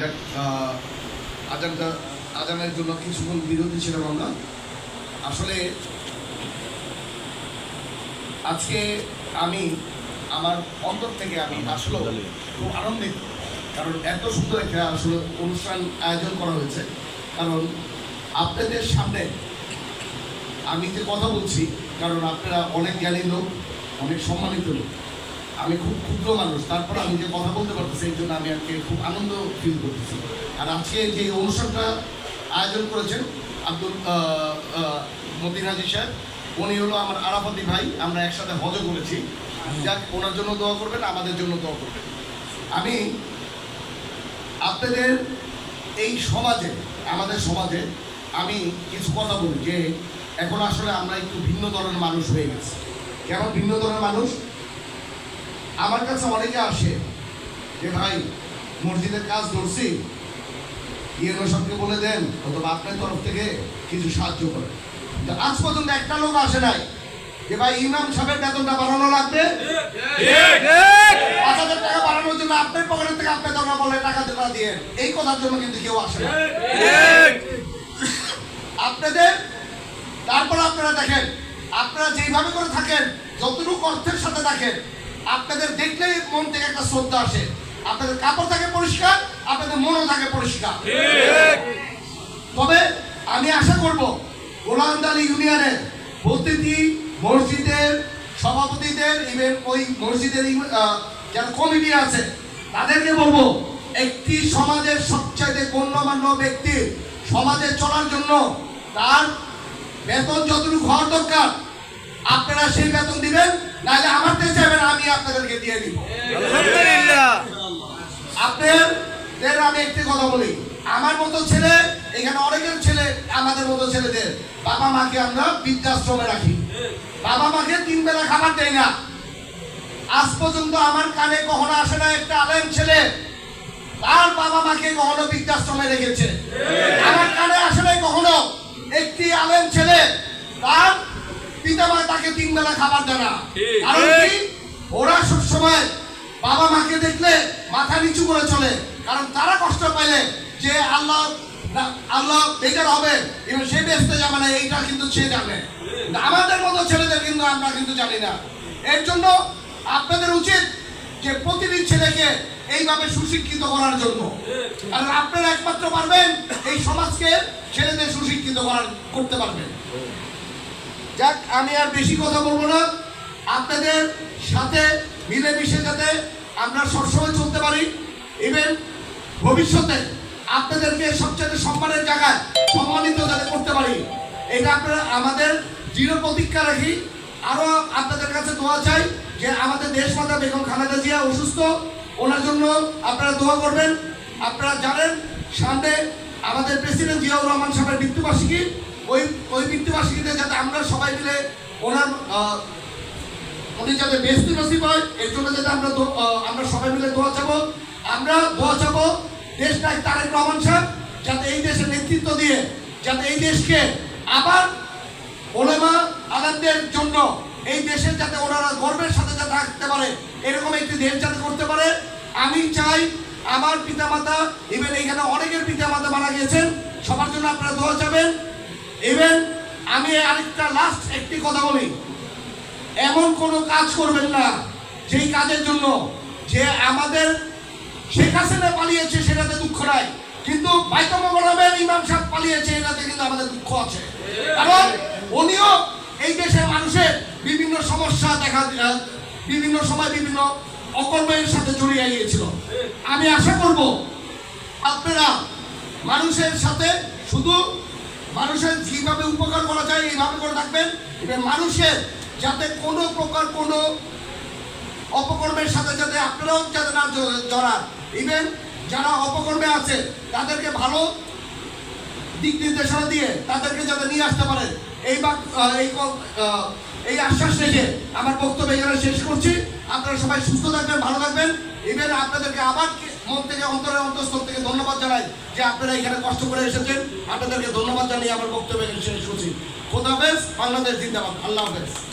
যাক, আজানটা আজানের জন্য কিছুক্ষণ বিরতি ছিলাম আমরা। আসলে আজকে আমি আমার অন্তর থেকে আমি আসলে খুব আনন্দিত। কারণ এত সুন্দর একটা আসলে অনুষ্ঠান আয়োজন করা হয়েছে। কারণ আপনাদের সামনে আমি যে কথা বলছি কারণ আপনারা অনেক জ্ঞানী লোক অনেক সম্মানিত লোক। আমি খুব ক্ষুদ্র মানুষ, তারপর আমি যে কথা বলতে পারতেছি, এই জন্য আমি আজকে খুব আনন্দ ফিল করতেছি। আর আজকে যে অনুষ্ঠানটা আয়োজন করেছেন আব্দুল মতিন হাজি সাহেব, উনি হলো আমার আরাফাতি ভাই, আমরা একসাথে হজ করেছি। যাক, ওনার জন্য দোয়া করবেন, আমাদের জন্য দোয়া করবেন। আমি আপনাদের এই সমাজে, আমাদের সমাজে আমি কিছু কথা বলি যে, এখন আসলে আমরা একটু ভিন্ন ধরনের মানুষ হয়ে গেছি। কেমন ভিন্ন ধরনের মানুষ? আমার কাছে অনেকে আসে যে, ভাই মসজিদের কাজ ধরছি। ইয়েনো সবকে বলে দেন, অথবা আপনার তরফ থেকে কিছু সাহায্য কিন্তু আজ পর্যন্ত একটা লোক আসে নাই যে, ভাই, ইমাম সাহেবের বেতনটা বাড়ানো লাগবে? পাঁচ হাজার টাকা বাড়ানোর জন্য আপনার থেকে বলে টাকা দিয়ে এই কথার জন্য কিন্তু কেউ আসে না আপনাদের, তারপর আপনারা দেখেন, আপনারা যেইভাবে করে থাকেন, যতটুকু অর্থের সাথে থাকেন আপনাদের দেখলেই মন থেকে একটা শ্রদ্ধা আসে। আপনাদের কাপড় থাকে পরিষ্কার আপনাদের মনও থাকে পরিষ্কার। তবে আমি আশা করব গোলান্দালি ইউনিয়নের প্রতিটি মসজিদের সভাপতিদের ইভেন ওই মসজিদের যারা কমিটি আছে তাদেরকে বলব একটি সমাজের সবচাইতে গণ্যমান্য ব্যক্তি সমাজে চলার জন্য তার বেতন যতটুকু হওয়ার দরকার আপনারা সেই বেতন দিবেন নাহলে আমার দেশে যাবেন আমি আপনাদেরকে দিয়ে দিব। আপনাদের আমি একটি কথা বলি আমার মতো ছেলে এখানে অনেকের ছেলে আমাদের মতো ছেলেদের বাবা মাকে আমরা বৃদ্ধাশ্রমে রাখি। বাবা মাকে তিন বেলা খাবার দেয় না। আজ পর্যন্ত আমার কানে কখনো আসে না একটা আলেম ছেলে তার বাবা মাকে কখনো বৃদ্ধাশ্রমে রেখেছে। তাকে তিন বেলা খাবার দেয় না। কারণ কি? ওরা সবসময় বাবা মাকে দেখলে মাথা নিচু করে চলে। কারণ তারা কষ্ট পাইলে যে আল্লাহ আল্লাহ বেকার হবে এবং সে বেসতে যাবে না এইটা কিন্তু সে জানে। আমাদের মতো ছেলেদের কিন্তু আমরা কিন্তু জানি না। এর জন্য আপনাদের উচিত যে প্রতিটি ছেলেকে এইভাবে সুশিক্ষিত করার জন্য। আর আপনারা একমাত্র পারবেন এই সমাজকে ছেলেদের সুশিক্ষিত করার করতে পারবেন। যাক, আমি আর বেশি কথা বলব না। আপনাদের সাথে, মিলেমিশে যাতে আমরা সবসময় চলতে পারি। ইভেন ভবিষ্যতে আপনাদেরকে সবচেয়ে সম্মানের জায়গায় সম্মানিত যাতে করতে পারি। এটা আপনারা আমাদের দৃঢ় প্রতিজ্ঞা রাখি আরও আপনাদের কাছে দোয়া চাই যে আমাদের দেশ মাতা বেগম খালেদা জিয়া অসুস্থ, ওনার জন্য আপনারা দোয়া করবেন। আপনারা জানেন, সামনে আমাদের প্রেসিডেন্ট জিয়াউর রহমান সাহেবের মৃত্যুবার্ষিকী, ওই ওই মৃত্যুবার্ষিকীতে যাতে আমরা মিলে ওনার উনি যাতে বেস্তি নসিব হয় এর জন্য যাতে আমরা আমরা সবাই মিলে দোয়া চাবো। আমরা দোয়া চাবো দেশ নায়ক তারেক রহমান সাহেব, যাতে এই দেশের নেতৃত্ব দিয়ে, যাতে এই দেশকে আবার ওলেমা আনন্দের জন্য এই দেশের যাতে ওনারা গর্বের সাথে যাতে থাকতে পারে, এরকম একটি দেশ যাতে করতে পারে। আমি চাই আমার পিতামাতা ইভেন এখানে অনেকের পিতামাতা মারা গিয়েছেন, সবার জন্য আপনারা দোয়া চাবেন। ইভেন আমি আরেকটা লাস্ট একটি কথা বলি। এমন কোনো কাজ করবেন না যেই কাজের জন্য যে আমাদের শেখ হাসিনা পালিয়েছে সেটাতে দুঃখ নাই। কিন্তু বাইতম গরমের ইমাম সাহেব পালিয়েছে এটাতে কিন্তু আমাদের দুঃখ আছে। কারণ উনিও এই দেশের মানুষের বিভিন্ন সমস্যা দেখা বিভিন্ন সময় বিভিন্ন অকর্মের সাথে জড়িয়ে গিয়েছিল। আমি আশা করব, আপনারা মানুষের সাথে শুধু মানুষের যেভাবে উপকার করা যায় এইভাবে করে থাকবেন। এবং মানুষের যাতে কোনো প্রকার কোনো অপকর্মের সাথে যাতে আপনারাও যাতে না জড়ান। ইভেন যারা অপকর্মে আছে, তাদেরকে ভালো দিক নির্দেশনা দিয়ে তাদেরকে যাতে নিয়ে আসতে পারে এই এই আশ্বাস রেখে আমার বক্তব্য এখানে শেষ করছি। আপনারা সবাই সুস্থ থাকবেন, ভালো থাকবেন। ইভেন আপনাদেরকে আবার মন থেকে, অন্তরের অন্তঃস্থল থেকে ধন্যবাদ জানাই যে আপনারা এখানে কষ্ট করে এসেছেন। আপনাদেরকে ধন্যবাদ জানিয়ে আমার বক্তব্য শুনছি খোদাফেজ বাংলাদেশ জিন্দাবাদ। আল্লাহ হাফেজ।